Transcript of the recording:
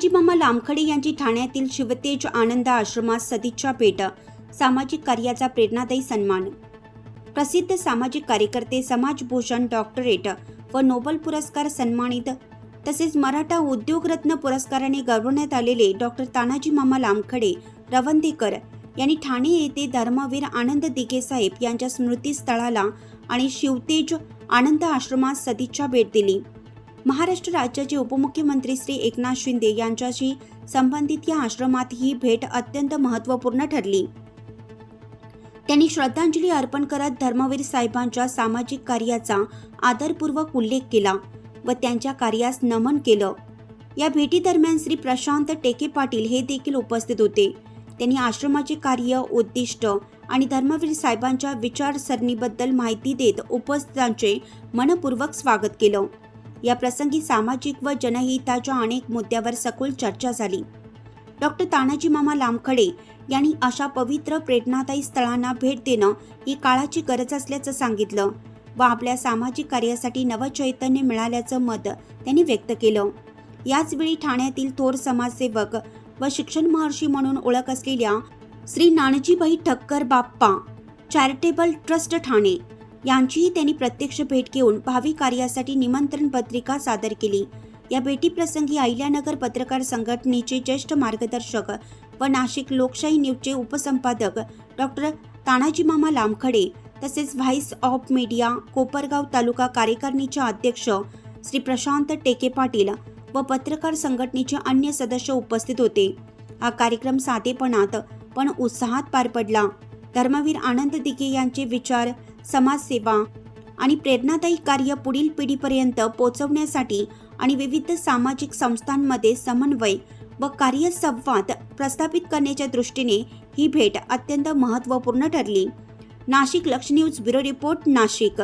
तानाजी मामा लामखडे यांची ठाण्यातील शिवतेज आनंद आश्रमात सदिच्छा भेट. सामाजिक कार्याचा प्रेरणादायी सन्मान. प्रसिद्ध सामाजिक कार्यकर्ते समाजभूषण डॉक्टरेट व नोबल पुरस्कार सन्मानित. तसेच मराठा उद्योगरत्न पुरस्काराने गौरवण्यात आलेले डॉक्टर तानाजी मामा लामखडे रवंदेकर यांनी ठाणे येथे धर्मवीर आनंद दिघे साहेब यांच्या स्मृतीस्थळाला आणि शिवतेज आनंद आश्रमात सदिच्छा भेट दिली. महाराष्ट्र राज्याचे उपमुख्यमंत्री श्री एकनाथ शिंदे यांच्याशी संबंधित या आश्रमात ही भेट अत्यंत महत्त्वपूर्ण ठरली. त्यांनी श्रद्धांजली अर्पण करत धर्मवीर साहेबांच्या सामाजिक कार्याचा आदरपूर्वक उल्लेख केला व त्यांच्या कार्यास नमन केलं. या भेटीदरम्यान श्री प्रशांत टेके पाटील हे देखील उपस्थित होते. त्यांनी आश्रमाचे कार्य उद्दिष्ट आणि धर्मवीर साहेबांच्या विचारसरणीबद्दल माहिती देत उपस्थितांचे मनपूर्वक स्वागत केलं. या प्रसंगी सामाजिक व जनहिताच्या अनेक मुद्द्यावर सखोल चर्चा झाली. डॉक्टर तानाजी मामा लामखडे यांनी अशा पवित्र प्रेरणादायी स्थळांना भेट देणं ही काळाची गरज असल्याचं सांगितलं व आपल्या सामाजिक कार्यासाठी नवचैतन्य मिळाल्याचं मत त्यांनी व्यक्त केलं. याचवेळी ठाण्यातील थोर समाजसेवक व शिक्षण महर्षी म्हणून ओळख असलेल्या श्री नानजीबाई ठक्कर बाप्पा चॅरिटेबल ट्रस्ट ठाणे यांचीही त्यांनी प्रत्यक्ष भेट घेऊन भावी कार्यासाठी निमंत्रण पत्रिका सादर केली. या भेटीप्रसंगी अहिल्यानगर पत्रकार संघटनेचे ज्येष्ठ मार्गदर्शक व नाशिक लोकशाही न्यूजचे उपसंपादक डॉक्टर तानाजी मामा लामखडे तसेच voice of media Kopargaon taluka कार्यकारिणीचे अध्यक्ष श्री प्रशांत टेके पाटील व पत्रकार संघटनेचे अन्य सदस्य उपस्थित होते. हा कार्यक्रम साधेपणात पण उत्साहात पार पडला. धर्मवीर आनंद दिघे यांचे विचार समाजसेवा आणि प्रेरणादायी कार्य पुढील पिढीपर्यंत पोहोचवण्यासाठी आणि विविध सामाजिक संस्थांमध्ये समन्वय व कार्यसंवाद प्रस्थापित करण्याच्या दृष्टीने ही भेट अत्यंत महत्त्वपूर्ण ठरली. नाशिक लक्ष न्यूज ब्युरो रिपोर्ट नाशिक.